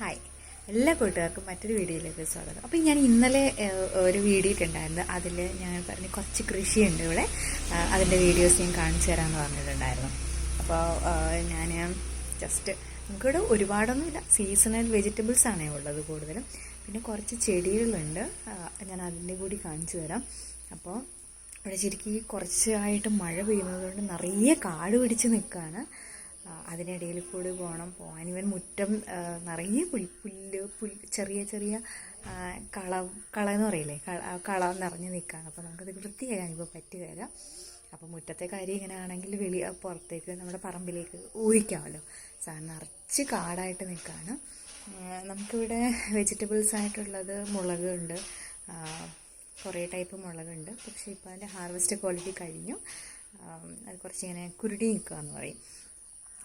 Hi എല്ലാ കൂട്ടുകാർക്കും മറ്റൊരു വീഡിയോയിലേക്ക് സ്വാഗതം. അപ്പോൾ ഞാൻ ഇന്നലെ ഒരു വീഡിയോ ഇട്ടുണ്ടായിരുന്നു അതിൽ ഞാൻ പറഞ്ഞ കുറച്ച് കൃഷിയുണ്ട് ഇവിടെ. അതിന്റെ വീഡിയോസ് ഞാൻ കാണിച്ചു തരാമെന്ന് പറഞ്ഞിട്ടുണ്ടായിരുന്നു. അപ്പോൾ ഞാൻ ജസ്റ്റ് നമുക്കിവിടെ ഒരുപാടൊന്നുമില്ല. സീസണൽ വെജിറ്റബിൾസ് ആണ് ഉള്ളത് കൂടുതലും. പിന്നെ കുറച്ച് ചെടികളുണ്ട്. ഞാൻ അതിന്റെ കൂടി കാണിച്ചു തരാം. അപ്പോൾ ഇവിടെ ശരിക്കും കുറച്ചായിട്ട് മഴ പെയ്യുന്നത് കൊണ്ട് നിറയെ കാട് പിടിച്ച് നിൽക്കുകയാണ് അതിനിടയിൽ കൂടി പോകണം പോകാൻ ഇവൻ മുറ്റം നിറയെ പുലി പുല്ല് പുൽ ചെറിയ ചെറിയ കള കള എന്ന് പറയില്ലേ? കള നിറഞ്ഞ് നിൽക്കുകയാണ് അപ്പോൾ നമുക്കത് വൃത്തിയാകാൻ ഇപ്പോൾ പറ്റുകയില്ല അപ്പോൾ മുറ്റത്തെ കാര്യം ഇങ്ങനെ ആണെങ്കിൽ വെളി പുറത്തേക്ക് നമ്മുടെ പറമ്പിലേക്ക് ഊഹിക്കാമല്ലോ. സാർ നിറച്ച് കാടായിട്ട് നിൽക്കുകയാണ് നമുക്കിവിടെ വെജിറ്റബിൾസ് ആയിട്ടുള്ളത് മുളക് ഉണ്ട് കുറേ ടൈപ്പ് മുളകുണ്ട്. പക്ഷേ ഇപ്പോൾ അതിന്റെ ഹാർവെസ്റ്റ് ക്വാളിറ്റി കഴിഞ്ഞു. അത് കുറച്ച് ഇങ്ങനെ കുരുടി നിൽക്കുക എന്ന് പറയും.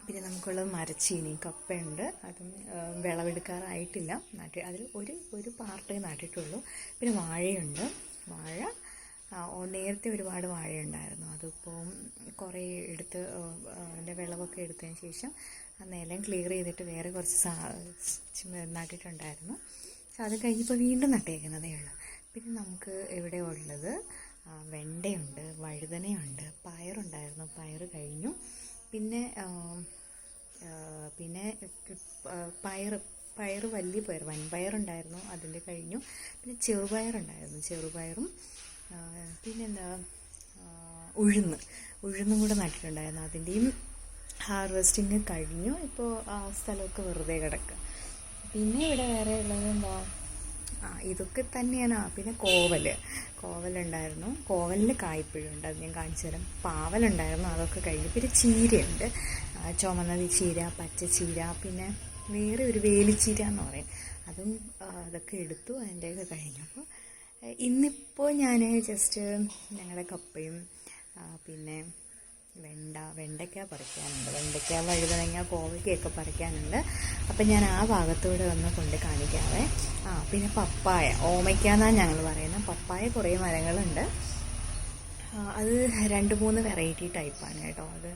പിന്നെ നമുക്കുള്ളത് മരച്ചീനി കപ്പയുണ്ട്. അതും വിളവെടുക്കാറായിട്ടില്ല. നാട്ടി അതിൽ ഒരു ഒരു പാർട്ടേ നാട്ടിട്ടുള്ളൂ പിന്നെ വാഴയുണ്ട്. വാഴ നേരത്തെ ഒരുപാട് വാഴയുണ്ടായിരുന്നു. അതിപ്പോൾ കുറേ എടുത്ത് അതിന്റെ വിളവൊക്കെ എടുത്തതിന് ശേഷം ആ നിലം ക്ലിയർ ചെയ്തിട്ട് വേറെ കുറച്ച് സാ നട്ടിട്ടുണ്ടായിരുന്നു. പക്ഷെ അത് കഴിഞ്ഞപ്പോൾ വീണ്ടും നട്ടേക്കുന്നതേ ഉള്ളൂ. പിന്നെ നമുക്ക് ഇവിടെ ഉള്ളത് വെണ്ടയുണ്ട് വഴുതനയുണ്ട് പയറുണ്ടായിരുന്നു. പയർ കഴിഞ്ഞു. പിന്നെ പിന്നെ പയർ പയർ വലിയ പയർ വൻപയറുണ്ടായിരുന്നു അതിന്റെ കഴിഞ്ഞു. പിന്നെ ചെറുപയറുണ്ടായിരുന്നു ചെറുപയറും പിന്നെ പിന്നെന്താ ഉഴുന്ന്. ഉഴുന്നും കൂടെ നട്ടിട്ടുണ്ടായിരുന്നു. അതിന്റെയും ഹാർവെസ്റ്റിങ് കഴിഞ്ഞു. ഇപ്പോൾ ആ സ്ഥലമൊക്കെ വെറുതെ കിടക്കുക. പിന്നെ ഇവിടെ വേറെ ഉള്ളത് എന്താ? ആ ഇതൊക്കെ തന്നെയാണ്. പിന്നെ കോവൽ കോവലുണ്ടായിരുന്നു. കോവലിന് കായ്പഴുണ്ട്. അത് ഞാൻ കാണിച്ചു തരാം. പാവലുണ്ടായിരുന്നു. അതൊക്കെ കഴിഞ്ഞു. പിന്നെ ചീരയുണ്ട്. ചുമന്നതി ചുമന്ന ചീര പച്ച ചീര പിന്നെ വേറെ ഒരു വേലിച്ചീര എന്ന് പറയും. അതും അതൊക്കെ എടുത്തു അതിന്റെയൊക്കെ കഴിഞ്ഞു. അപ്പോൾ ഇന്നിപ്പോൾ ഞാൻ ജസ്റ്റ് ഞങ്ങളുടെ കപ്പയും പിന്നെ വെണ്ട വെണ്ടയ്ക്ക പറിക്കാനുണ്ട്. വെണ്ടയ്ക്ക വഴുതനങ്ങ കോവയ്ക്കൊക്കെ പറിക്കാനുണ്ട്. അപ്പം ഞാൻ ആ ഭാഗത്തൂടെ ഒന്ന് കൊണ്ട് കാണിക്കാവേ. ആ പിന്നെ പപ്പായ. ഓമയ്ക്ക എന്നാണ് ഞങ്ങൾ പറയുന്നത് പപ്പായ കുറേ മരങ്ങളുണ്ട്. അത് രണ്ട് മൂന്ന് വെറൈറ്റി ടൈപ്പാണ് കേട്ടോ. അത്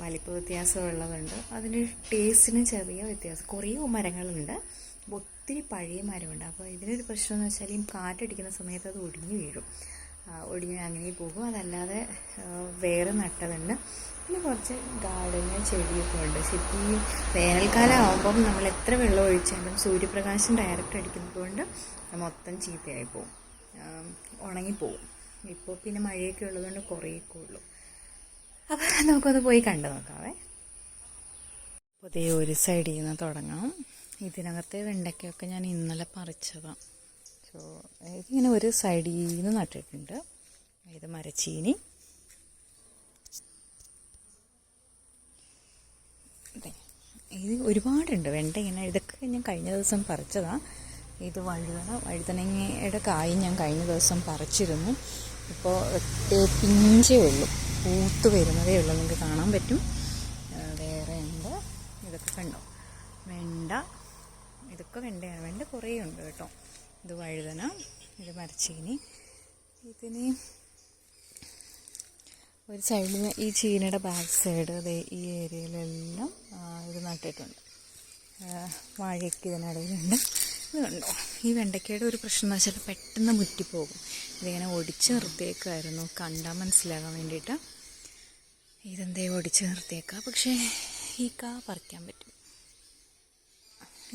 വലിപ്പ വ്യത്യാസമുള്ളതുണ്ട്. അതിന് ടേസ്റ്റിന് ചെറിയ വ്യത്യാസം. കുറേ മരങ്ങളുണ്ട്. ഒത്തിരി പഴയ മരമുണ്ട്. അപ്പോൾ ഇതിനൊരു പ്രശ്നം എന്ന് വെച്ചാൽ ഈ കാറ്റടിക്കുന്ന സമയത്ത് അത് ഒടിഞ്ഞു വീഴും. ഒടിഞ്ഞ് അങ്ങനെ പോകും. അതല്ലാതെ വേറെ നട്ടതുണ്ട്. പിന്നെ കുറച്ച് ഗാർഡന് ചെടിയൊക്കെ ഉണ്ട്. ഈ വേനൽക്കാലം ആകുമ്പം നമ്മൾ എത്ര വെള്ളം ഒഴിച്ചാലും സൂര്യപ്രകാശം ഡയറക്റ്റ് അടിക്കുന്നത് കൊണ്ട് മൊത്തം ചീത്തയായി പോകും ഉണങ്ങിപ്പോവും. ഇപ്പോൾ പിന്നെ മഴയൊക്കെ ഉള്ളതുകൊണ്ട് കുറേയൊക്കെ ഉള്ളൂ. അപ്പോൾ നമുക്കത് പോയി കണ്ടു നോക്കാവേ. പുതിയ ഒരു സൈഡിൽ നിന്ന് തുടങ്ങാം. ഇതിനകത്തെ വെണ്ടയ്ക്കൊക്കെ ഞാൻ ഇന്നലെ പറിച്ചതാണ് സോ ഇതിങ്ങനെ ഒരു സൈഡിൽ നിന്ന് നട്ടിട്ടുണ്ട്. ഇത് മരച്ചീനി. ഇത് ഒരുപാടുണ്ട്. വെണ്ട ഇങ്ങനെ ഇതൊക്കെ ഞാൻ കഴിഞ്ഞ ദിവസം പറിച്ചതാണ് ഇത് വഴുതന വഴുതനങ്ങയുടെ കായ് ഞാൻ കഴിഞ്ഞ ദിവസം പറിച്ചിരുന്നു. ഇപ്പോൾ പിഞ്ചേ ഉള്ളൂ. പൂത്ത് വരുന്നതേ ഉള്ളൂ. നിങ്ങൾക്ക് കാണാൻ പറ്റും. വേറെ ഉണ്ട് ഇതൊക്കെ കണ്ടോ? വെണ്ട. ഇതൊക്കെ വെണ്ടയാണ്. വെണ്ട കുറേ ഉണ്ട് കേട്ടോ. ഇത് വഴുതന ഇത് മരച്ചീനി. ഇതിന് ഒരു സൈഡിൽ ഈ ചീനയുടെ ബാക്ക് സൈഡ് അതെ ഈ ഏരിയയിലെല്ലാം ഇത് നട്ടിട്ടുണ്ട്. വാഴയ്ക്ക് ഇതിനിടയിലുണ്ട്. ഇത് കണ്ടോ? ഈ വെണ്ടയ്ക്കയുടെ ഒരു പ്രശ്നം എന്ന് വെച്ചാൽ പെട്ടെന്ന് മുറ്റിപ്പോകും. ഇതിങ്ങനെ ഒടിച്ച് നിർത്തിയേക്കായിരുന്നു കണ്ടാൽ മനസ്സിലാകാൻ വേണ്ടിയിട്ട്. ഇതെന്തേ ഒടിച്ച് നിർത്തിയേക്കാം? പക്ഷേ ഈ കാ പറിക്കാൻ പറ്റും.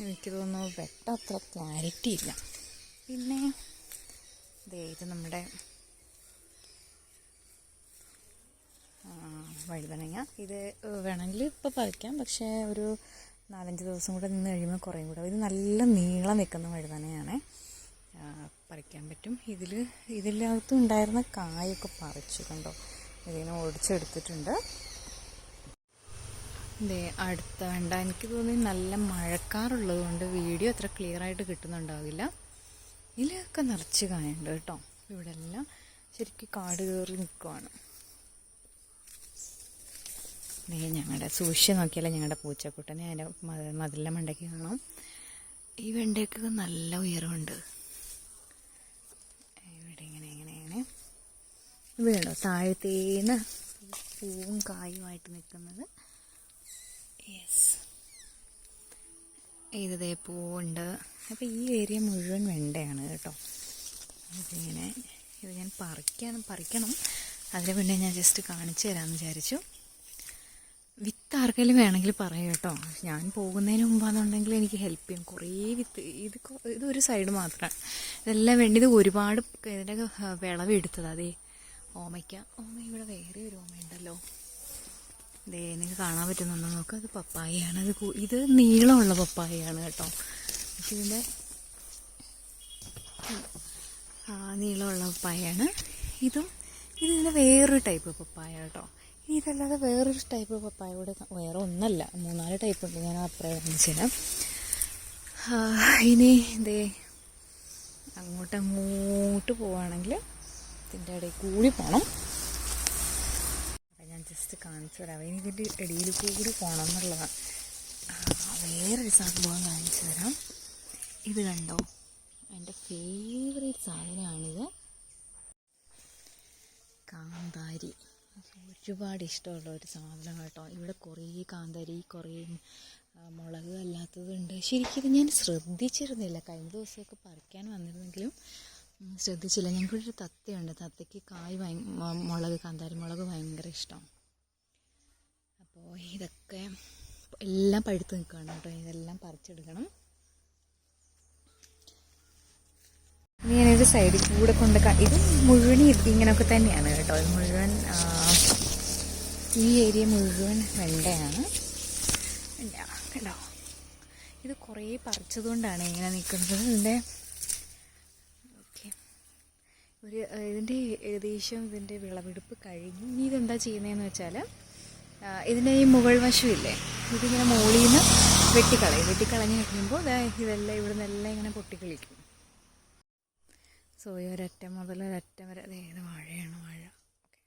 എനിക്ക് തോന്നുന്നു വെട്ട അത്ര ക്ലാരിറ്റി ഇല്ല. പിന്നെ ഇത് നമ്മുടെ വഴുതനങ്ങ. ഇത് വേണമെങ്കിൽ ഇപ്പോൾ പറിക്കാം പക്ഷേ ഒരു നാലഞ്ച് ദിവസം കൂടെ നിന്ന് കഴിയുമ്പോൾ കുറേ കൂടെ. ഇത് നല്ല നീളം നിൽക്കുന്ന വഴുതനയാണ്. പറിക്കാൻ പറ്റും. ഇതിൽ ഇതിനകത്ത് ഉണ്ടായിരുന്ന കായൊക്കെ പറിച്ചു കണ്ടോ? ഇതിനെ ഓടിച്ചെടുത്തിട്ടുണ്ട്. ദേ അടുത്ത വേണ്ട എനിക്ക് തോന്നി നല്ല മഴക്കാറുള്ളത് കൊണ്ട് വീഡിയോ അത്ര ക്ലിയർ ആയിട്ട് കിട്ടുന്നുണ്ടാവില്ല. ഇതിലൊക്കെ നിറച്ച് കായുണ്ട് കേട്ടോ. ഇവിടെ എല്ലാം ശരിക്കും കാട് കയറി നിൽക്കുവാണ്. ദേ ഞങ്ങളുടെ സൂക്ഷിച്ച് നോക്കിയാലേ ഞങ്ങളുടെ പൂച്ചക്കൂട്ടനെ അതിന്റെ മതിലെ മണ്ടയ്ക്ക് കാണാം. ഈ വെണ്ടയ്ക്ക് നല്ല ഉയരമുണ്ട്. ഇവിടെ ഇങ്ങനെ ഇങ്ങനെ ഇങ്ങനെ. ഇവിടെ താഴത്തേന്ന് പൂവും കായുമായിട്ട് നിൽക്കുന്നത്. യെസ് ഇതേ പൂവുണ്ട്. അപ്പോൾ ഈ ഏരിയ മുഴുവൻ വെണ്ടയാണ് കേട്ടോ. ഇതിങ്ങനെ ഇത് ഞാൻ പറിക്കണം പറിക്കണം. അതിന് പിന്നെ ഞാൻ ജസ്റ്റ് കാണിച്ചു തരാമെന്ന് വിചാരിച്ചു. വിത്ത് ആർക്കെങ്കിലും വേണമെങ്കിൽ പറയും കേട്ടോ. ഞാൻ പോകുന്നതിന് മുമ്പാണെന്നുണ്ടെങ്കിൽ എനിക്ക് ഹെൽപ്പ് ചെയ്യും. കുറേ വിത്ത് ഇത് ഇത് ഒരു സൈഡ് മാത്രമാണ് ഇതെല്ലാം വേണ്ടി ഇത് ഒരുപാട് ഇതിന്റെ വിളവ് എടുത്തത്. അതേ ഓമയ്ക്ക. ഓമ ഇവിടെ വേറെ ഒരു ഓമയുണ്ടല്ലോ ദേ നിങ്ങൾക്ക് കാണാൻ പറ്റുന്നുണ്ടോ നോക്ക്. അത് പപ്പായയാണ്. അത് ഇത് നീളമുള്ള പപ്പായയാണ് കേട്ടോ. ഇതിന്റെ നീളമുള്ള പപ്പായയാണ് ഇതും ഇത് ഇതിന്റെ വേറൊരു ടൈപ്പ് പപ്പായ കേട്ടോ. ഇനി ഇതല്ലാതെ വേറൊരു ടൈപ്പ് പപ്പായ കൂടെ വേറെ ഒന്നല്ല. മൂന്നാൽ ടൈപ്പ് ഉണ്ട്. ഞാൻ അത്ര കാണിച്ചുതരാം ഇനി ഇതേ അങ്ങോട്ട് അങ്ങോട്ട് പോവുകയാണെങ്കിൽ ഇതിന്റെ ഇടയിൽ കൂടി പോകണം ഞാൻ ജസ്റ്റ് കാണിച്ചു തരാം. ഇനി ഇതിന്റെ ഇടയിൽ കൂടി പോകണം എന്നുള്ളതാണ്. വേറൊരു സംഭവം കാണിച്ചു തരാം. ഇത് കണ്ടോ? എന്റെ ഫേവറേറ്റ് സാധനമാണിത്. കാന്താരി. ഒരുപാട് ഇഷ്ടമുള്ള ഒരു സാധനം കേട്ടോ. ഇവിടെ കുറേ കാന്താരി കുറേ മുളക് അല്ലാത്തതുണ്ട് ശരിക്കും ഇത് ഞാൻ ശ്രദ്ധിച്ചിരുന്നില്ല. കഴിഞ്ഞ ദിവസമൊക്കെ പറിക്കാൻ വന്നിരുന്നെങ്കിലും ശ്രദ്ധിച്ചില്ല. ഞങ്ങൾക്കൊരു തത്തയുണ്ട്. തത്തയ്ക്ക് കായ് ഭയ മുളക് കാന്താരി മുളക് ഭയങ്കര ഇഷ്ടം. അപ്പോൾ ഇതൊക്കെ എല്ലാം പഴുത്ത് നിൽക്കുകയാണ് കേട്ടോ. ഇതെല്ലാം പറിച്ചെടുക്കണം. ഇനി ഞാനൊരു സൈഡിൽ കൂടെ കൊണ്ട് ഇത് മുഴുവൻ ഇങ്ങനെയൊക്കെ തന്നെയാണ് കേട്ടോ. ഇത് മുഴുവൻ ഈ ഏരിയ മുഴുവൻ വെണ്ടയാണ്. കേട്ടോ ഇത് കുറേ പറിച്ചതുകൊണ്ടാണ് ഇങ്ങനെ നിൽക്കുന്നത് ഇതിന്റെ ഒരു ഇതിന്റെ ഏകദേശം ഇതിന്റെ വിളവെടുപ്പ് കഴിഞ്ഞു. ഇനി ഇതെന്താ ചെയ്യുന്നതെന്ന് വെച്ചാൽ ഇതിന്റെ ഈ മുകൾ വശമില്ലേ ഇതിങ്ങനെ മുകളിൽ നിന്ന് വെട്ടിക്കളയും. വെട്ടിക്കളഞ്ഞ് കഴിയുമ്പോൾ ഇതെല്ലാം ഇവിടെ നിന്നെല്ലാം ഇങ്ങനെ പൊട്ടിക്കളിക്കും. സോ ഈ ഒരറ്റം മുതൽ ഒരറ്റം വരെ. ഇത് വാഴയാണ് വാഴ ഓക്കെ.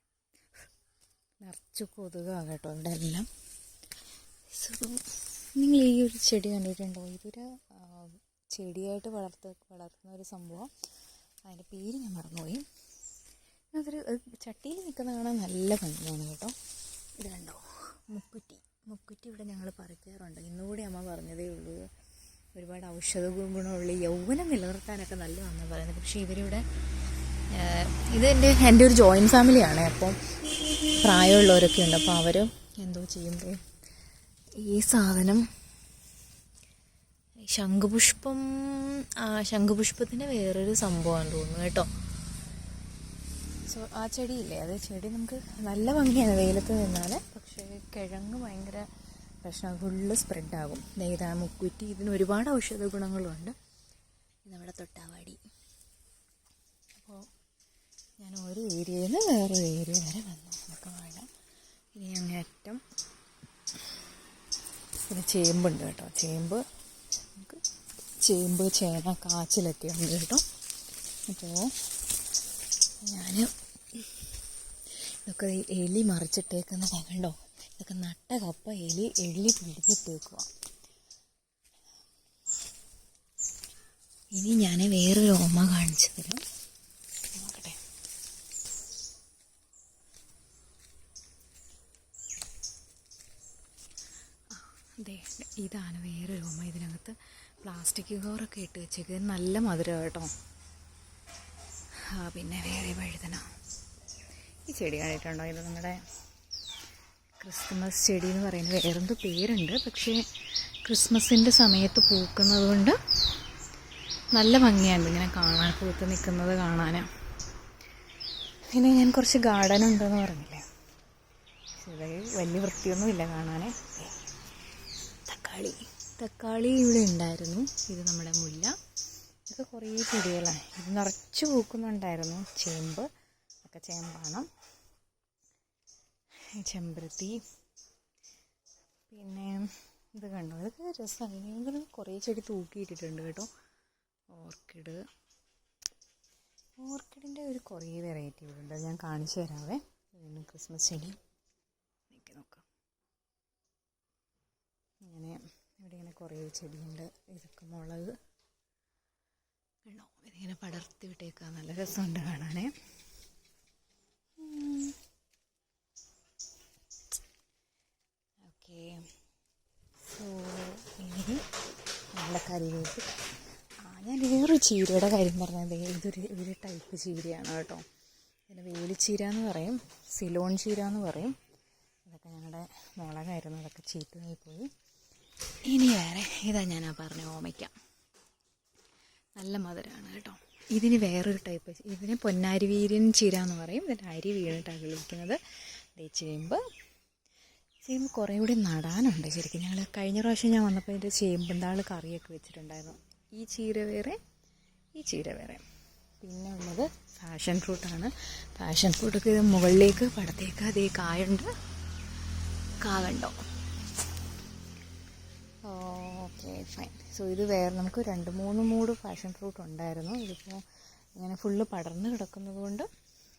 നിറച്ച് കൊതുകാണ് കേട്ടോ ഇവിടെ എല്ലാം സോ നിങ്ങൾ ഈ ഒരു ചെടി കണ്ടിട്ടുണ്ടോ? ഇതൊരു ചെടിയായിട്ട് വളർത്ത വളർത്തുന്ന ഒരു സംഭവം. അതിന്റെ പേര് ഞാൻ മറന്നുപോയി. അതൊരു അത് ചട്ടിയിൽ നിൽക്കുന്ന കാണാൻ നല്ല ഭംഗിയാണ് കേട്ടോ. ഇത് കണ്ടോ? മുക്കുറ്റി. മുക്കുറ്റി ഇവിടെ ഞങ്ങൾ പറിക്കാറുണ്ട്. ഇന്നുകൂടി അമ്മ പറഞ്ഞതേ ഉള്ളൂ. ഒരുപാട് ഔഷധ ഗുണമുള്ള യൗവനം നിലനിർത്താനൊക്കെ നല്ലതാണെന്ന് പറയുന്നത്. പക്ഷെ ഇവരിവിടെ ഇത് എന്റെ എന്റെ ഒരു ജോയിന്റ് ഫാമിലിയാണ് അപ്പം പ്രായമുള്ളവരൊക്കെ ഉണ്ട്. അപ്പോൾ അവർ എന്തോ ചെയ്യുമ്പോൾ ഈ സാധനം ശംഖുപുഷ്പം ശംഖുപുഷ്പത്തിന്റെ വേറൊരു സംഭവമാണ് തോന്നുന്നു കേട്ടോ. സോ ആ ചെടിയില്ലേ? അത് ചെടി നമുക്ക് നല്ല ഭംഗിയാണ് വെയിലത്ത് നിന്നാൽ പക്ഷേ കിഴങ്ങ് ഭയങ്കര പ്രശ്നം ഫുള്ള് സ്പ്രെഡാകും. നെയ്താ മുക്കുറ്റി. ഇതിന് ഒരുപാട് ഔഷധ ഗുണങ്ങളുണ്ട്. നമ്മുടെ തൊട്ടാവാടി. അപ്പോൾ ഞാൻ ഒരു ഏരിയയിൽ നിന്ന് വേറെ ഏരിയ വരെ വന്നു. നമുക്ക് വേണം. ഇനി അങ്ങേറ്റം പിന്നെ ചേമ്പുണ്ട് കേട്ടോ. ചേമ്പ് നമുക്ക് ചേമ്പ് ചേന കാച്ചിലൊക്കെ ഉണ്ട് കേട്ടോ. അപ്പോൾ ഞാൻ ഇതൊക്കെ എലി മറിച്ചിട്ടേക്കുന്ന കണ്ടോ? ഇതൊക്കെ നട്ട കപ്പ എലി എള്ളി പിടിച്ചിട്ടേക്കുക ഇനി ഞാൻ വേറൊരു ഓമ കാണിച്ചു തരാം. നോക്കട്ടെ. ഇതാണ് വേറൊരു ഓമ. ഇതിനകത്ത് പ്ലാസ്റ്റിക് കവറൊക്കെ ഇട്ട് വെച്ചേക്ക് നല്ല മധുരം കേട്ടോ. ആ പിന്നെ വേറെ വഴുതന. ഈ ചെടി കണ്ടിട്ടുണ്ടോ? ഇത് നമ്മുടെ ക്രിസ്മസ് ചെടി എന്ന് പറയുന്നത് വേറെന്തോ പേരുണ്ട്. പക്ഷേ ക്രിസ്മസിന്റെ സമയത്ത് പൂക്കുന്നത് കൊണ്ട് നല്ല ഭംഗിയാണ് ഇങ്ങനെ കാണാൻ പൂത്ത് നിൽക്കുന്നത് കാണാനാണ് പിന്നെ ഞാൻ കുറച്ച് ഗാർഡൻ ഉണ്ടെന്ന് പറഞ്ഞില്ലേ? ചെറിയ വലിയ വൃത്തിയൊന്നുമില്ല കാണാനേ. തക്കാളി. തക്കാളി ഇവിടെ ഉണ്ടായിരുന്നു. ഇത് നമ്മുടെ മുല്ല. ഇതൊക്കെ കുറേ ചെടികളാണ്. ഇത് നിറച്ച് പൂക്കുന്നുണ്ടായിരുന്നു. ചേമ്പ്. ഒക്കെ ചേമ്പാണ്. ചെമ്പരത്തി. പിന്നെ ഇത് കണ്ടു? ഇതൊക്കെ രസമാണ്. കുറേ ചെടി തൂക്കിയിട്ടിട്ടുണ്ട് കേട്ടോ. ഓർക്കിഡ്. ഓർക്കിഡിന്റെ ഒരു കുറേ വെറൈറ്റി ഉണ്ട്. ഞാൻ കാണിച്ചു തരാവേ. ക്രിസ്മസ് ചെടി. നോക്കി നോക്കാം. ഇങ്ങനെ ഇവിടെ ഇങ്ങനെ കുറേ ചെടിയുണ്ട്. ഇതൊക്കെ മുളക്. കണ്ടോ? ഇതിങ്ങനെ പടർത്തി വിട്ടേക്കുക നല്ല രസമുണ്ട് കാണാനേ. ഓക്കെ. സോ ഇനി നല്ല കറിവേപ്പ് ആ ഞാൻ വേറൊരു ചീരയുടെ കാര്യം പറഞ്ഞത്. ഇതൊരു ഒരു ടൈപ്പ് ചീരയാണ് കേട്ടോ. പിന്നെ വേലിച്ചീര എന്ന് പറയും സിലോൺ ചീര എന്ന് പറയും. അതൊക്കെ ഞങ്ങളുടെ മുളകായിരുന്നു അതൊക്കെ ചീത്തയായി പോയി. ഇനി വേറെ ഇതാ ഞാൻ ആ പറഞ്ഞ ഓമയ്ക്ക. നല്ല മധുരമാണ് കേട്ടോ. ഇതിന് വേറൊരു ടൈപ്പ് ഇതിന് പൊന്നാരി വീരൻ ചീര എന്ന് പറയും. ഇതിന്റെ അരി വീണിട്ടാണ് വിളിക്കുന്നത്. തേച്ച് ചേമ്പ്. ചേമ്പ് കുറേ കൂടി നടാനുണ്ട്. ശരിക്കും ഞങ്ങൾ കഴിഞ്ഞ പ്രാവശ്യം ഞാൻ വന്നപ്പോൾ ഇതിന്റെ ചേമ്പന്താൾ കറിയൊക്കെ വെച്ചിട്ടുണ്ടായിരുന്നു. ഈ ചീര വേറെ ഈ ചീര വേറെ. പിന്നെ ഉള്ളത് ഫാഷൻ ഫ്രൂട്ടാണ്. ഫാഷൻ ഫ്രൂട്ടൊക്കെ ഇത് മുകളിലേക്ക് പടത്തേക്ക് അതേ കായുണ്ട്. കാകണ്ടോ? Okay fine. സോ ഇത് വേറെ നമുക്ക് രണ്ട് മൂന്ന് മൂട് പാഷൻ ഫ്രൂട്ട് ഉണ്ടായിരുന്നു. ഇതിപ്പോൾ ഇങ്ങനെ ഫുള്ള് പടർന്ന് കിടക്കുന്നത് കൊണ്ട്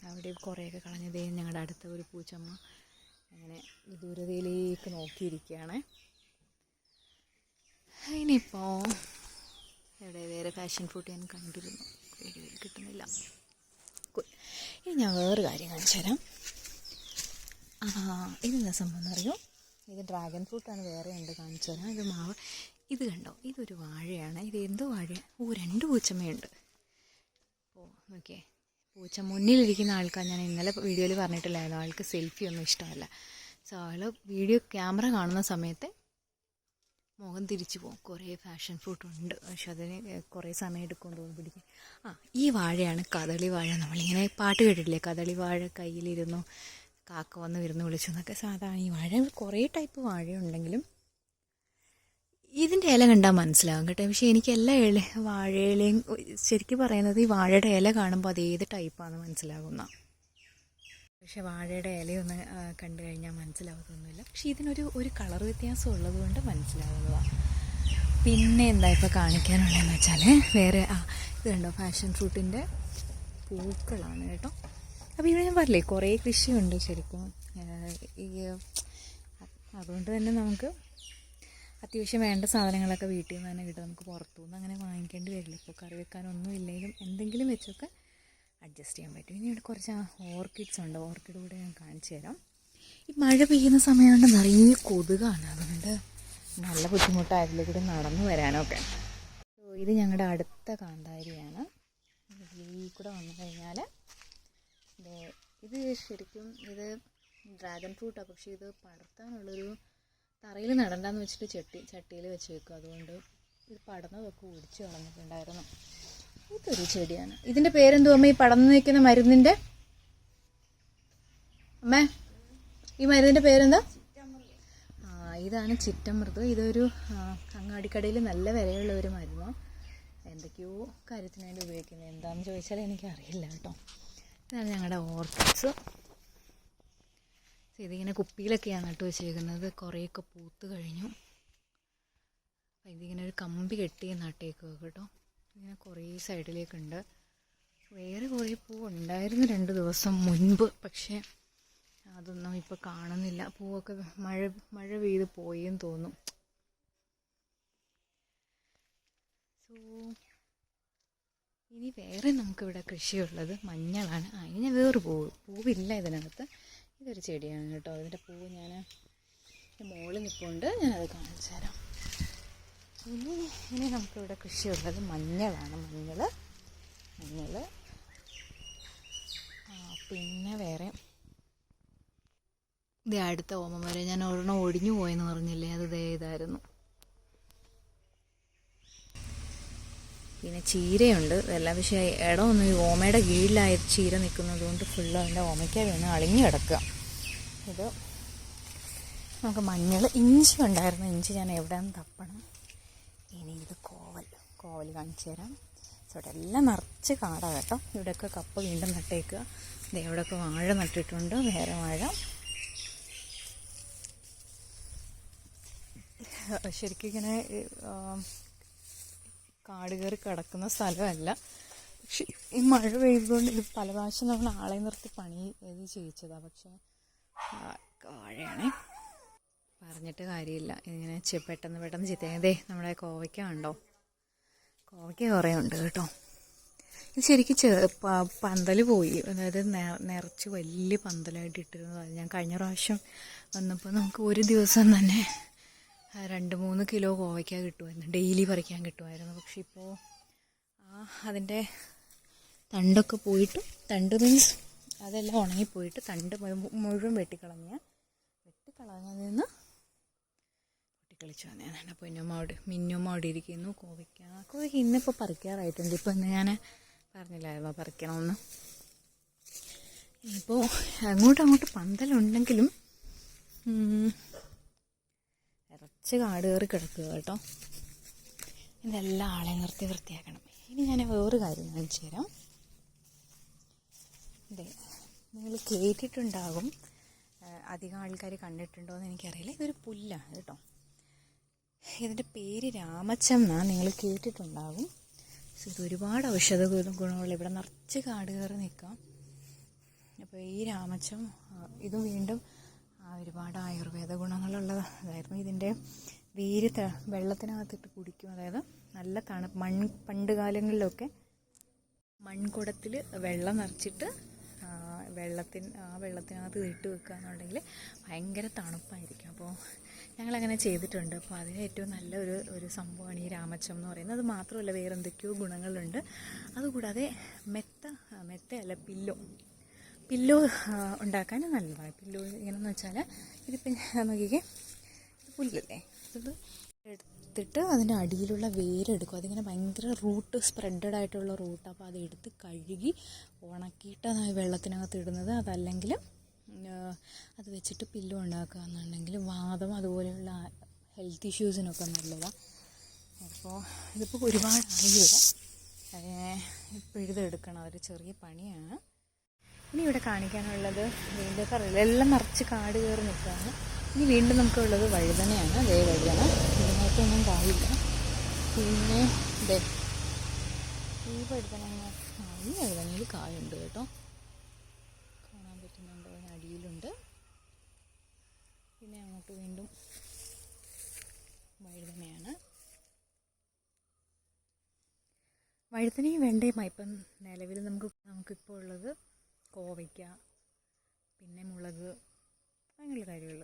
അവിടെ കുറേയൊക്കെ കളഞ്ഞതേ ഞങ്ങളുടെ അടുത്ത ഒരു പൂച്ചമ്മ അങ്ങനെ ദൂരതയിലേക്ക് നോക്കിയിരിക്കുകയാണ്. ഇനിയിപ്പോൾ എവിടെ വേറെ പാഷൻ ഫുഡ് ഞാൻ കണ്ടിരുന്നു. വീഡിയോയിൽ കിട്ടുന്നില്ല. ഇനി ഞാൻ വേറൊരു കാര്യം കാണിച്ചു തരാം. ഇതെന്താ സംഭവം എന്നറിയോ ഇത് ഡ്രാഗൺ ഫ്രൂട്ടാണ് വേറെ ഉണ്ട് കാണിച്ചു തരാം. ഇത് മാവ്. ഇത് കണ്ടോ? ഇതൊരു വാഴയാണ്. ഇത് എന്തോ വാഴയാണ് ഓ രണ്ട് പൂച്ചമ്മയുണ്ട്. ഓ ഓക്കെ പൂച്ച മുന്നിലിരിക്കുന്ന ആൾക്കാർ ഞാൻ ഇന്നലെ വീഡിയോയിൽ പറഞ്ഞിട്ടില്ലായിരുന്നു. ആൾക്ക് സെൽഫി ഒന്നും ഇഷ്ടമല്ല. സോ അയാൾ വീഡിയോ ക്യാമറ കാണുന്ന സമയത്ത് മുഖം തിരിച്ചു പോകും. കുറേ ഫാഷൻ ഫ്രൂട്ട് ഉണ്ട്. പക്ഷെ അതിന് കുറേ സമയം എടുക്കുമെന്ന് തോന്നുന്നു പിടിക്കാൻ ആ ഈ വാഴയാണ് കദളി വാഴ. നമ്മളിങ്ങനെ പാട്ട് കേട്ടിട്ടില്ലേ? കദളി വാഴ കയ്യിലിരുന്നു കാക്ക വന്ന് വിരുന്ന് വിളിച്ചു എന്നൊക്കെ. സാധാരണ ഈ വാഴ. കുറേ ടൈപ്പ് വാഴയുണ്ടെങ്കിലും ഇതിന്റെ ഇല കണ്ടാൽ മനസ്സിലാകും കേട്ടോ. പക്ഷേ എനിക്ക് എല്ലാ ഇല വാഴയിലയും ശരിക്കും പറയുന്നത് ഈ വാഴയുടെ ഇല കാണുമ്പോൾ അത് ഏത് ടൈപ്പാണെന്ന് മനസ്സിലാകുന്ന പക്ഷെ വാഴയുടെ ഇലയൊന്ന് കണ്ടു കഴിഞ്ഞാൽ മനസ്സിലാവത്തൊന്നുമില്ല. പക്ഷെ ഇതിനൊരു ഒരു കളർ വ്യത്യാസം ഉള്ളത് കൊണ്ട് മനസ്സിലാവുന്നതാണ് പിന്നെ എന്താ ഇപ്പോൾ കാണിക്കാനുള്ളതെന്ന് വെച്ചാൽ വേറെ ആ ഇത് കണ്ടോ ഫാഷൻ ഫ്രൂട്ടിന്റെ പൂക്കളാണ് കേട്ടോ. അപ്പോൾ ഇവിടെ ഞാൻ പറഞ്ഞില്ലേ കുറേ കൃഷിയുണ്ട് ശരിക്കും. ഈ അതുകൊണ്ട് തന്നെ നമുക്ക് അത്യാവശ്യം വേണ്ട സാധനങ്ങളൊക്കെ വീട്ടിൽ നിന്ന് തന്നെ കിട്ടും. നമുക്ക് പുറത്തുനിന്ന് അങ്ങനെ വാങ്ങിക്കേണ്ടി വരില്ല. ഇപ്പോൾ കറി വെക്കാനൊന്നും ഇല്ലെങ്കിലും എന്തെങ്കിലും വെച്ചൊക്കെ അഡ്ജസ്റ്റ് ചെയ്യാൻ പറ്റും. ഇനി ഇവിടെ കുറച്ച് ഓർക്കിഡ്സ് ഉണ്ട്. ഓർക്കിഡ് കൂടെ ഞാൻ കാണിച്ചു തരാം. ഈ മഴ പെയ്യുന്ന സമയമുണ്ട് നിറയെ കൊതുകാണ്. അതുകൊണ്ട് നല്ല ബുദ്ധിമുട്ടായിരുന്നു കൂടി നടന്നു വരാനൊക്കെ. ഇത് ഞങ്ങളുടെ അടുത്ത കാന്താരിയാണ്. ഈ കൂടെ വന്നു കഴിഞ്ഞാൽ ഇത് ശരിക്കും ഇത് ഡ്രാഗൺ ഫ്രൂട്ടാണ് പക്ഷേ ഇത് പടർത്താനുള്ളൊരു തറയിൽ നടണ്ടെന്ന് വെച്ചിട്ട് ചട്ടി ചട്ടിയിൽ വെച്ച് വെക്കും അതുകൊണ്ട് ഇത് പടർന്നതൊക്കെ ഒടിച്ചു കളഞ്ഞിട്ടുണ്ടായിരുന്നു. ഇതൊരു ചെടിയാണ്. ഇതിന്റെ പേരെന്തോ അമ്മ? ഈ പടർന്നു നിൽക്കുന്ന മരുന്നിന്റെ? അമ്മ ഈ മരുന്നിന്റെ പേരെന്താ? ആ ഇതാണ് ചിറ്റമൃത് ഇതൊരു അങ്ങാടിക്കടയിൽ നല്ല വിലയുള്ള ഒരു മരുന്നാണ് എന്തൊക്കെയോ കാര്യത്തിന് വേണ്ടി ഉപയോഗിക്കുന്നത്. എന്താണെന്ന് ചോദിച്ചാൽ എനിക്കറിയില്ല കേട്ടോ. ഇതാണ് ഞങ്ങളുടെ ഓർക്കിഡ്സ്. ഇതിങ്ങനെ കുപ്പിയിലൊക്കെയാണ് നട്ടു വെച്ചേക്കുന്നത്. കുറേയൊക്കെ പൂത്ത് കഴിഞ്ഞു. ഇതിങ്ങനെ ഒരു കമ്പി കെട്ടി നട്ടേക്കുക കേട്ടോ. ഇങ്ങനെ കുറേ സൈഡിലേക്കുണ്ട്. വേറെ കുറേ പൂ ഉണ്ടായിരുന്നു രണ്ട് ദിവസം മുൻപ്. പക്ഷേ അതൊന്നും ഇപ്പോൾ കാണുന്നില്ല. പൂവൊക്കെ മഴ മഴ പെയ്ത് പോയെന്ന് തോന്നും. സോ ഇനി വേറെ നമുക്കിവിടെ കൃഷിയുള്ളത് മഞ്ഞളാണ്. അതിന് വേറെ പൂവ് പൂവില്ല ഇതിനകത്ത്. ഇതൊരു ചെടിയാണ് കേട്ടോ. അതിന്റെ പൂവ് ഞാൻ മുകളിൽ നിൽപ്പുണ്ട്. ഞാനത് കാണിച്ചു തരാം ഇനി ഇനി നമുക്കിവിടെ കൃഷിയുള്ളത് മഞ്ഞളാണ്. മഞ്ഞൾ മഞ്ഞൾ പിന്നെ വേറെ. ഇത് അടുത്ത ഓമം വരെ ഞാൻ ഒരെണ്ണം ഒടിഞ്ഞു പോയെന്ന് പറഞ്ഞില്ലേ? അത് ദേ ഇതായിരുന്നു. പിന്നെ ചീരയുണ്ട്. ഇതെല്ലാം പക്ഷേ ഒന്നും ഈ ഓമയുടെ കീഴിലായ ചീര നിൽക്കുന്നത് കൊണ്ട് ഫുള്ള് അതിന്റെ ഓമയ്ക്ക വീണ് അളിഞ്ഞു കിടക്കുക. ഇത് നമുക്ക് മഞ്ഞൾ ഇഞ്ചി ഉണ്ടായിരുന്നു. ഇഞ്ചി ഞാൻ എവിടെയാണെന്ന് തപ്പണം. ഇനി ഇത് കോവൽ കോവൽ കാണിച്ചു തരാം. ഇവിടെ എല്ലാം നിറച്ച് കാടാണ് കേട്ടോ. ഇവിടെയൊക്കെ കപ്പ വീണ്ടും നട്ടേക്കുക. ഇവിടെയൊക്കെ വാഴ നട്ടിട്ടുണ്ട്. വേറെ വാഴ. ശരിക്കും ഇങ്ങനെ കാട് കയറി കിടക്കുന്ന സ്ഥലമല്ല. പക്ഷെ ഈ മഴ പെയ്തുകൊണ്ട് ഇത് പല പ്രാവശ്യം നമ്മൾ ആളെ നിർത്തി പണി ചെയ്യിച്ചതാണ് പക്ഷേ വാഴയാണേ പറഞ്ഞിട്ട് കാര്യമില്ല. ഇങ്ങനെ പെട്ടെന്ന് പെട്ടെന്ന് ചിത്തേ നമ്മുടെ കോവയ്ക്ക ഉണ്ടോ കോവയ്ക്ക കുറേ ഉണ്ട് കേട്ടോ. ഇത് ശരിക്കും ചെ പന്തൽ പോയി. അതായത് നിറച്ച് വലിയ പന്തലായിട്ട് ഇട്ടിരുന്നതാണ് ഞാൻ കഴിഞ്ഞ പ്രാവശ്യം വന്നപ്പോൾ നമുക്ക് ഒരു ദിവസം തന്നെ രണ്ട് മൂന്ന് കിലോ കോവയ്ക്ക കിട്ടുമായിരുന്നു. ഡെയിലി പറിക്കാൻ കിട്ടുമായിരുന്നു. പക്ഷെ ഇപ്പോൾ ആ അതിന്റെ തണ്ടൊക്കെ പോയിട്ട് തണ്ട് മീൻസ് അതെല്ലാം ഉണങ്ങിപ്പോയിട്ട് തണ്ട് മുഴു- മുഴുവൻ വെട്ടിക്കളഞ്ഞ് വെട്ടിക്കളഞ്ഞതിൽ നിന്ന് പൊട്ടിക്കളിച്ചു വന്നതാണ് പൊന്നുമ്മ അവിടെ മിന്നുമ്മ അവിടെ ഇരിക്കുന്നു. കോവയ്ക്ക. കോവയ്ക്ക ഇന്നിപ്പോൾ പറിക്കാറായിട്ടുണ്ട്. ഇപ്പോൾ ഇന്ന് ഞാൻ പറഞ്ഞില്ലായിരുന്നോ പറിക്കണമെന്ന്? ഇപ്പോൾ അങ്ങോട്ടും അങ്ങോട്ട് പന്തലുണ്ടെങ്കിലും ഇറച്ച് കാട് കയറി കിടക്കുക കേട്ടോ. ഇതെല്ലാം ആളെ നിർത്തി വൃത്തിയാക്കണം. ഇനി ഞാൻ വേറൊരു കാര്യം കാണിച്ചു തരാം. അതെ നിങ്ങൾ കേട്ടിട്ടുണ്ടാകും അധികം ആൾക്കാർ കണ്ടിട്ടുണ്ടോ എന്ന് എനിക്കറിയില്ല. ഇതൊരു പുല്ലാണ് കേട്ടോ. ഇതിന്റെ പേര് രാമച്ചം എന്നാണ് നിങ്ങൾ കേട്ടിട്ടുണ്ടാകും സോ ഇത് ഒരുപാട് ഔഷധ ഗുണ- ഗുണമുള്ള ഇവിടെ നിറച്ച് കാട് കയറി നിൽക്കാം. അപ്പോൾ ഈ രാമച്ചം ഇതും വീണ്ടും ഒരുപാട് ആയുർവേദ ഗുണങ്ങളുള്ള ഇതായിരുന്നു ഇതിന്റെ വേര് വെള്ളത്തിനകത്തിട്ട് കുടിക്കും. അതായത് നല്ല തണുപ്പ് മൺ പണ്ട് കാലങ്ങളിലൊക്കെ മൺകുടത്തിൽ വെള്ളം നിറച്ചിട്ട് വെള്ളത്തിന് ആ വെള്ളത്തിനകത്ത് ഇട്ട് വെക്കുക എന്നുണ്ടെങ്കിൽ ഭയങ്കര തണുപ്പായിരിക്കും. അപ്പോൾ ഞങ്ങളങ്ങനെ ചെയ്തിട്ടുണ്ട്. അപ്പോൾ അതിന് ഏറ്റവും നല്ല ഒരു ഒരു സംഭവമാണ് ഈ രാമച്ചം എന്ന് പറയുന്നത്. അത് മാത്രമല്ല വേറെ എന്തൊക്കെയോ ഗുണങ്ങളുണ്ട്. അതുകൂടാതെ മെത്ത മെത്തയല്ല പില്ലോ. പില്ലോ ഉണ്ടാക്കാൻ നല്ലതാണ്. പില്ലോ ഇങ്ങനെയെന്ന് വെച്ചാൽ ഇതിപ്പോൾ നോക്കിക്കേ പുല്ലല്ലേ? ഇത് എടുത്തിട്ട് അതിന്റെ അടിയിലുള്ള വേരെടുക്കും. അതിങ്ങനെ ഭയങ്കര റൂട്ട് സ്പ്രെഡഡ് ആയിട്ടുള്ള റൂട്ട്. അപ്പോൾ അതെടുത്ത് കഴുകി ഉണക്കിയിട്ടാണ് ആ വെള്ളത്തിനകത്ത് ഇടുന്നത്. അതല്ലെങ്കിൽ അത് വെച്ചിട്ട് പില്ലോ ഉണ്ടാക്കുക എന്നുണ്ടെങ്കിൽ വാദം അതുപോലെയുള്ള ഹെൽത്ത് ഇഷ്യൂസിനൊക്കെ നല്ലതാണ് അപ്പോൾ ഇതിപ്പോൾ ഒരുപാടായി അതിനെ ഇപ്പോൾ ഇതെടുക്കണം അതൊരു ചെറിയ പണിയാണ്. ഇനി ഇവിടെ കാണിക്കാനുള്ളത് വീണ്ടും പറയില്ല എല്ലാം നിറച്ച് കാട് കയറി നിൽക്കുകയാണ്. ഇനി വീണ്ടും നമുക്കുള്ളത് വഴുതനയാണ്. അതേ വഴുതന. ഇതിനകത്തൊന്നും കായില്ല പിന്നെ ദേ ഈ പഠിത്തനങ്ങൾ ഈ വഴുതനയിൽ കായുണ്ട് കേട്ടോ. കാണാൻ പറ്റുന്നുണ്ടോ? അടിയിലുണ്ട്. പിന്നെ അങ്ങോട്ട് വീണ്ടും വഴുതനയാണ്. വഴുതനയും വെണ്ടയുമായി ഇപ്പം നിലവിൽ നമുക്ക് നമുക്കിപ്പോൾ ഉള്ളത് കോവയ്ക്ക പിന്നെ മുളക് അങ്ങനെയുള്ള കാര്യങ്ങൾ.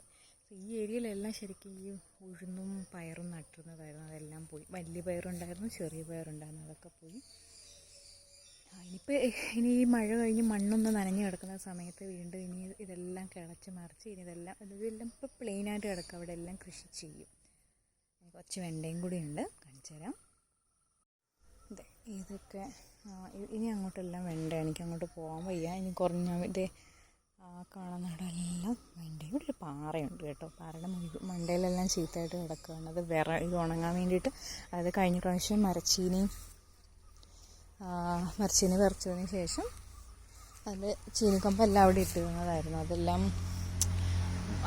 ഈ ഏരിയയിലെല്ലാം ശരിക്കും ഈ ഉഴുന്നും പയറും നട്ടിരുന്നതായിരുന്നു അതെല്ലാം പോയി. വലിയ പയറുണ്ടായിരുന്നു ചെറിയ പയറുണ്ടായിരുന്നു. അതൊക്കെ പോയി. ഇനിയിപ്പോൾ ഇനി ഈ മഴ കഴിഞ്ഞ് മണ്ണൊന്ന് നനഞ്ഞു കിടക്കുന്ന സമയത്ത് വീണ്ടും ഇനി ഇതെല്ലാം കിളച്ച് മറിച്ച് ഇനി ഇതെല്ലാം ഇതെല്ലാം ഇപ്പോൾ പ്ലെയിനായിട്ട് കിടക്കുക അവിടെ എല്ലാം കൃഷി ചെയ്യും. കുറച്ച് വെണ്ടയും കൂടി ഉണ്ട്. കാണിച്ചു തരാം. ഇതൊക്കെ ഇനി അങ്ങോട്ടെല്ലാം വെണ്ട എനിക്ക് അങ്ങോട്ട് പോകാൻ വയ്യ. ഇനി കുറഞ്ഞ ഇതേ ആ കാണുന്നിടമെല്ലാം വെണ്ട ഇവിടെ ഒരു പാറയുണ്ട് കേട്ടോ. പാറയുടെ മണ്ടയിലെല്ലാം ചീത്തയായിട്ട് കിടക്കുകയാണ്. അത് വിറ ഇത് ഉണങ്ങാൻ വേണ്ടിയിട്ട് അതായത് കഴിഞ്ഞ പ്രാവശ്യം മരച്ചീനി മരച്ചീനി വിറച്ചതിന് ശേഷം അതിൽ ചീനിക്കമ്പെല്ലാം അവിടെ ഇട്ടിരുന്നതായിരുന്നു. അതെല്ലാം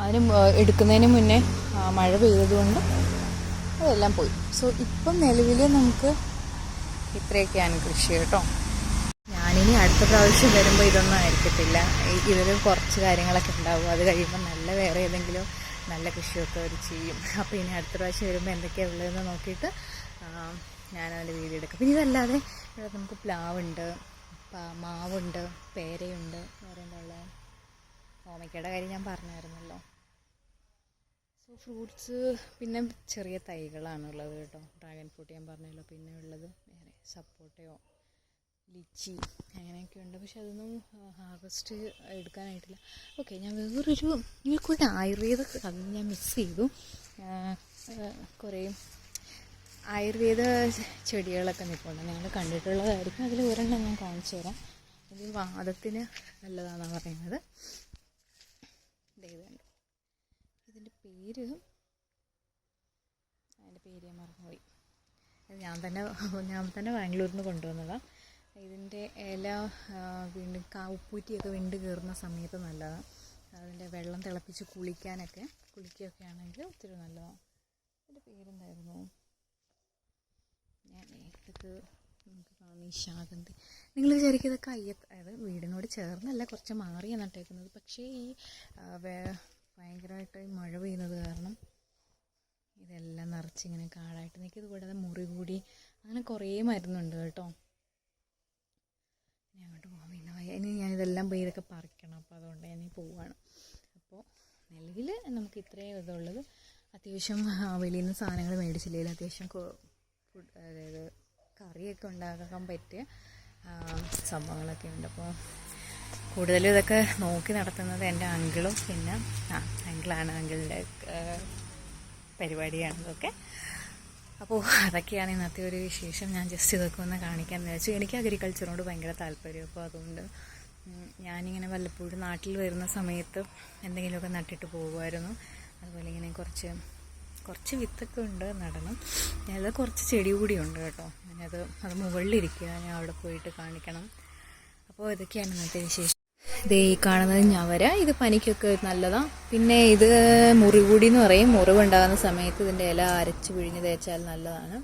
അതിന് എടുക്കുന്നതിന് മുന്നേ മഴ പെയ്തതുകൊണ്ട് അതെല്ലാം പോയി. സോ ഇപ്പം നിലവിൽ നമുക്ക് ഇത്രയൊക്കെയാണ് കൃഷി കേട്ടോ. ഞാനിനി അടുത്ത പ്രാവശ്യം വരുമ്പോൾ ഇതൊന്നും ആയിരിക്കത്തില്ല. ഇവർ കുറച്ച് കാര്യങ്ങളൊക്കെ ഉണ്ടാവും. അത് കഴിയുമ്പോൾ നല്ല വേറെ ഏതെങ്കിലും നല്ല കൃഷിയൊക്കെ അവർ ചെയ്യും. അപ്പോൾ ഇനി അടുത്ത പ്രാവശ്യം വരുമ്പോൾ എന്തൊക്കെയാണ് ഉള്ളതെന്ന് നോക്കിയിട്ട് ഞാനതിന്റെ വീഡിയോ എടുക്കും. പിന്നെ ഇതല്ലാതെ ഇവിടെ നമുക്ക് പ്ലാവുണ്ട് മാവുണ്ട് പേരയുണ്ട് എന്ന് പറയുമ്പോൾ ഓമയ്ക്കയുടെ കാര്യം ഞാൻ പറഞ്ഞായിരുന്നല്ലോ. സോ ഫ്രൂട്ട്സ് പിന്നെ ചെറിയ തൈകളാണ് ഉള്ളത് കേട്ടോ. ഡ്രാഗൺ ഫ്രൂട്ട് ഞാൻ പറഞ്ഞല്ലോ. പിന്നെ ഉള്ളത് വേറെ സപ്പോട്ടയോ ലിച്ചി അങ്ങനെയൊക്കെ ഉണ്ട്. പക്ഷെ അതൊന്നും ഹാർവെസ്റ്റ് എടുക്കാനായിട്ടില്ല. ഓക്കെ ഞാൻ വേറൊരു ഇവർക്കൊരു ആയുർവേദ അത് ഞാൻ മിസ് ചെയ്തു. കുറേ ആയുർവേദ ചെടികളൊക്കെ നിൽപ്പുണ്ട് ഞങ്ങൾ കണ്ടിട്ടുള്ളതായിരിക്കും. അതിൽ ഒരെണ്ണം ഞാൻ കാണിച്ചു തരാം. ഇത് വാദത്തിന് നല്ലതാണെന്നാണ് പറയുന്നത്. ദേ ഇത് ഇതിന്റെ പേര് അതിന്റെ പേര് ഞാൻ മറന്നുപോയി. ഞാൻ തന്നെ ഞാൻ തന്നെ ബാംഗ്ലൂരിൽ നിന്ന് കൊണ്ടുവന്നതാണ് ഇതിന്റെ ഇല വീണ്ടും കാ ഉപ്പൂറ്റിയൊക്കെ വിണ്ട് കയറുന്ന സമയത്ത് നല്ലതാണ് അതിന്റെ വെള്ളം തിളപ്പിച്ച് കുളിക്കാനൊക്കെ കുളിക്കുകയൊക്കെ ആണെങ്കിൽ ഒത്തിരി നല്ലതാണ് അതിന്റെ പേരെന്തായിരുന്നു? ഞാൻ ഇതൊക്കെ നമുക്ക് കാണും ശാകന്തി നിങ്ങൾ വിചാരിക്കും ഇതൊക്കെ അയ്യത്ത് അതായത് വീടിനോട് ചേർന്നല്ല കുറച്ച് മാറിയാണ് നട്ടേക്കുന്നത് പക്ഷേ ഈ ഭയങ്കരമായിട്ട് ഈ മഴ പെയ്യുന്നത് കാരണം ഇതെല്ലാം നിറച്ചിങ്ങനെ കാടായിട്ട് നിൽക്കും ഇത് കൂടാതെ മുറി കൂടി അങ്ങനെ കുറേ മരുന്നുണ്ട് കേട്ടോ. ഇനി അങ്ങോട്ട് പോകാൻ പിന്നെ ഇനി ഞാനിതെല്ലാം പോയി ഇതൊക്കെ പറിക്കണം. അപ്പോൾ അതുകൊണ്ട് ഞാൻ പോവാണ്. അപ്പോൾ നിലവിൽ നമുക്ക് ഇത്രയും ഇതുള്ളത്. അത്യാവശ്യം വെളിയിൽ നിന്ന് സാധനങ്ങൾ മേടിച്ചില്ലെങ്കിൽ അത്യാവശ്യം ഫുഡ് അതായത് കറിയൊക്കെ ഉണ്ടാക്കാൻ പറ്റിയ സംഭവങ്ങളൊക്കെ ഉണ്ട്. അപ്പോൾ കൂടുതലും ഇതൊക്കെ നോക്കി നടത്തുന്നത് എന്റെ അങ്കിളും പിന്നെ ആ അങ്കിളാണ്. അങ്കിളിന്റെ പരിപാടിയാണ് ഇതൊക്കെ. അപ്പോൾ അതൊക്കെയാണ് ഇന്നത്തെ ഒരു വിശേഷം. ഞാൻ ജസ്റ്റ് ഇതൊക്കെ ഒന്ന് കാണിക്കാൻ വിചാരിച്ചു. എനിക്ക് അഗ്രികൾച്ചറിനോട് ഭയങ്കര താല്പര്യം. അപ്പോൾ അതുകൊണ്ട് ഞാനിങ്ങനെ വല്ലപ്പോഴും നാട്ടിൽ വരുന്ന സമയത്ത് എന്തെങ്കിലുമൊക്കെ നട്ടിട്ട് പോകുമായിരുന്നു. അതുപോലെ ഇങ്ങനെ കുറച്ച് കുറച്ച് വിത്തൊക്കെ ഉണ്ട് നടണം. അത് കുറച്ച് ചെടി കൂടി ഉണ്ട് കേട്ടോ. ഞാനത് അത് മുകളിലിരിക്കുക. ഞാൻ അവിടെ പോയിട്ട് കാണിക്കണം. അപ്പോൾ ഇതൊക്കെയാണ് ഇന്നത്തെ വിശേഷം. ഇത് ഈ കാണുന്നത് ഞവര. ഇത് പനിക്കൊക്കെ നല്ലതാണ് പിന്നെ ഇത് മുറികൂടി എന്ന് പറയും. മുറിവുണ്ടാകുന്ന സമയത്ത് ഇതിന്റെ ഇല അരച്ച് പിഴിഞ്ഞ് തേച്ചാൽ നല്ലതാണ്.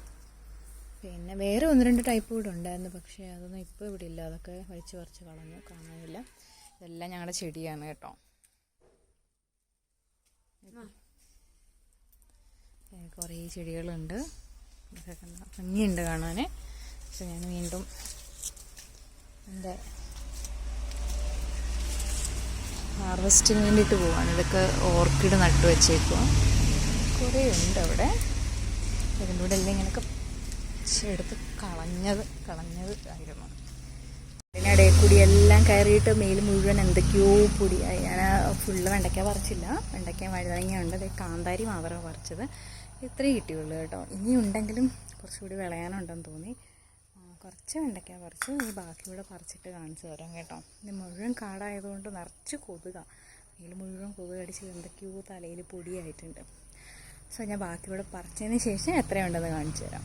പിന്നെ വേറെ ഒന്ന് രണ്ട് ടൈപ്പ് കൂടെ ഉണ്ടായിരുന്നു. പക്ഷേ അതൊന്നും ഇപ്പോൾ ഇവിടെ ഇല്ല. അതൊക്കെ വലിച്ചു പറിച്ച് കളഞ്ഞു. കാണാനില്ല. ഇതെല്ലാം ഞങ്ങളുടെ ചെടിയാണ് കേട്ടോ. കുറേ ചെടികളുണ്ട്. ഭംഗിയുണ്ട് കാണാൻ പക്ഷെ ഞാൻ വീണ്ടും എന്റെ ഹാർവസ്റ്റിന് വേണ്ടിയിട്ട് പോവാണ്. ഇതൊക്കെ ഓർക്കിഡ് നട്ടു വെച്ചേക്കുക കുറേ ഉണ്ട് അവിടെ. അതിന്റെ കൂടെ എല്ലാം ഇങ്ങനെയൊക്കെ എടുത്ത് കളഞ്ഞത് കളഞ്ഞത് ആയിരുന്നു. അതിനിടയിൽ കൂടി എല്ലാം കയറിയിട്ട് മേൽ മുഴുവൻ എന്തൊക്കെയോ പൊടിയായി ഞാൻ ഫുള്ള് വെണ്ടയ്ക്ക പറിച്ചില്ല. വെണ്ടയ്ക്ക വഴുതനങ്ങ ഉണ്ട്. അതേ കാന്താരി മാത്രമാണ് പറിച്ചത്. ഇത്രയും കിട്ടിയുള്ളൂ കേട്ടോ. ഇനി ഉണ്ടെങ്കിലും കുറച്ചുകൂടി വിളയാനുണ്ടെന്ന് തോന്നി. കുറച്ച് വെണ്ടയ്ക്ക പറിച്ച് ഈ ബാക്കിയൂടെ പറിച്ചിട്ട് കാണിച്ചു തരാം കേട്ടോ. ഇത് മുഴുവൻ കാടായതുകൊണ്ട് നിറച്ച് കൊതുക. അതിൽ മുഴുവൻ കൊതുക് അടിച്ച് എന്തൊക്കെയോ തലയിൽ പൊടിയായിട്ടുണ്ട്. സോ ഞാൻ ബാക്കിയൂടെ പറിച്ചതിന് ശേഷം എത്രയുണ്ടെന്ന് കാണിച്ചു തരാം.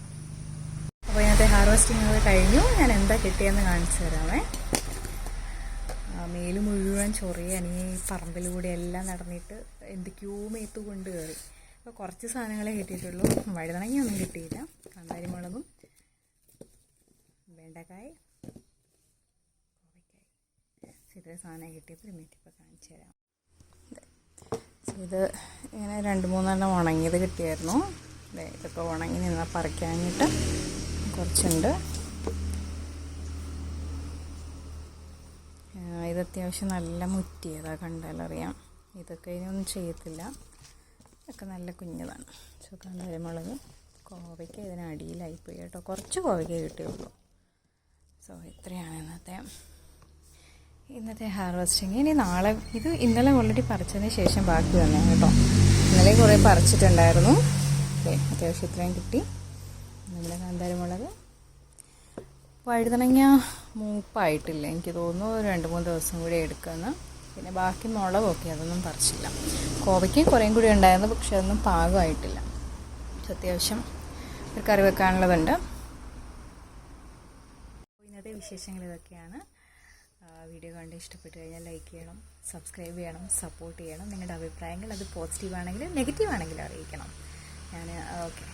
അപ്പോൾ ഇന്നത്തെ ഹാർവസ്റ്റിംഗ് കഴിഞ്ഞു. ഞാൻ എന്താ കിട്ടിയെന്ന് കാണിച്ചു തരാമേ. മേൽ മുഴുവൻ ചൊറിയ. ഈ പറമ്പിലൂടെ എല്ലാം നടന്നിട്ട് എന്തൊക്കെയോ മേത്ത് കൊണ്ട് കയറി അപ്പോൾ കുറച്ച് സാധനങ്ങളെ കിട്ടിയിട്ടുള്ളൂ. വഴുതണങ്ങയൊന്നും കിട്ടിയില്ല. കാന്താരി മുളകും വെണ്ടക്കായ് കോവയ്ക്കായ് ഇത്രയും സാധനം കിട്ടിയപ്പോൾ ഒരു മെറ്റിപ്പോൾ കാണിച്ചു തരാം. ഇത് ഇങ്ങനെ രണ്ട് മൂന്നെണ്ണം ഉണങ്ങിയത് കിട്ടിയായിരുന്നു. ഇതൊക്കെ ഉണങ്ങി നിന്ന പറിക്കാനായിട്ട് കുറച്ചുണ്ട്. ഇത് അത്യാവശ്യം നല്ല മുറ്റിയതാണ് കണ്ടാലറിയാം. ഇതൊക്കെ ഒന്നും ചെയ്യത്തില്ല. ഇതൊക്കെ നല്ല കുഞ്ഞതാണ്. ചുക്കാന്താരി മുളക് കോവയ്ക്ക് ഇതിന് അടിയിലായിപ്പോയി കേട്ടോ. കുറച്ച് കോവയ്ക്ക് കിട്ടിയുള്ളൂ. സോ ഇത്രയാണ് ഇന്നത്തെ ഇന്നത്തെ ഹാർവസ്റ്റിങ്. ഇനി നാളെ ഇത് ഇന്നലെ ഓൾറെഡി പറിച്ചതിന് ശേഷം ബാക്കി വന്നു കേട്ടോ. ഇന്നലെ കുറേ പറിച്ചിട്ടുണ്ടായിരുന്നു. ഓക്കെ അത്യാവശ്യം ഇത്രയും കിട്ടി. നമ്മുടെ കാന്താരിമുളക്. വഴുതണങ്ങ മൂപ്പായിട്ടില്ല? എനിക്ക് തോന്നുന്നു രണ്ട് മൂന്ന് ദിവസം കൂടി എടുക്കുമെന്ന് പിന്നെ ബാക്കി മുളകൊക്കെ അതൊന്നും പറിച്ചില്ല. കോവയ്ക്ക് കുറേയും കൂടി ഉണ്ടായിരുന്നു പക്ഷെ അതൊന്നും പാകമായിട്ടില്ല. അത്യാവശ്യം ഒരു കറി വെക്കാനുള്ളതുണ്ട്. വിശേഷങ്ങൾ ഇതൊക്കെയാണ്. വീഡിയോ കണ്ട് ഇഷ്ടപ്പെട്ട് കഴിഞ്ഞാൽ ലൈക്ക് ചെയ്യണം സബ്സ്ക്രൈബ് ചെയ്യണം സപ്പോർട്ട് ചെയ്യണം. നിങ്ങളുടെ അഭിപ്രായങ്ങൾ അത് പോസിറ്റീവ് ആണെങ്കിൽ നെഗറ്റീവ് ആണെങ്കിൽ അറിയിക്കണം. ഞാൻ ഓക്കെ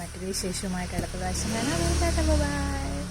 മറ്റൊരു വിശേഷവുമായിട്ട് അടുത്ത പ്രാവശ്യം കാണാം. ബൈ